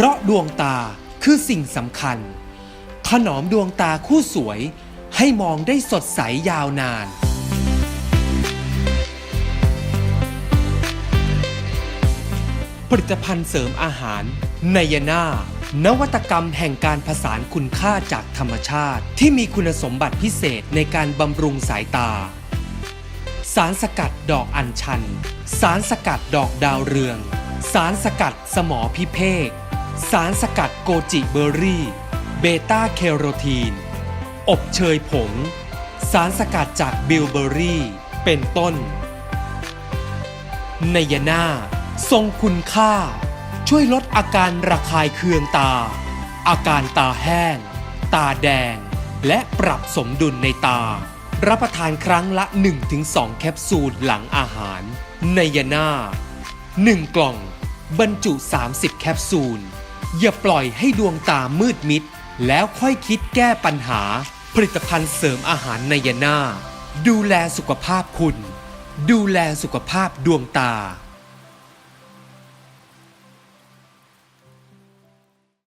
พราะดวงตาคือสิ่งสำคัญ ถนอมดวงตาคู่สวย ให้มองได้สดใสยาวนาน ผลิตภัณฑ์เสริมอาหารไนยนานวัตกรรมแห่งการผสานคุณค่าจากธรรมชาติ ที่มีคุณสมบัติพิเศษในการบำรุงสายตา สารสกัดดอกอัญชัน สารสกัดดอกดาวเรือง สารสกัดสมอพิเภก สารสกัดโกจิเบอร์รี่ เบต้าแคโรทีน อบเชยผง สารสกัดจากบิลเบอร์รี่ เป็นต้นไนยนาทรงคุณค่า ช่วยลดอาการระคายเคืองตา อาการตาแห้ง ตาแดง และปรับสมดุลในตา รับประทานครั้งละ 1-2 แคปซูลหลังอาหารไนยนา1กล่อง บรรจุ 30 แคปซูล อย่าปล่อยให้ดวงตามืดมิด แล้วค่อยคิดแก้ปัญหา ผลิตภัณฑ์เสริมอาหารไนยนาดูแลสุขภาพคุณ ดูแลสุขภาพดวงตา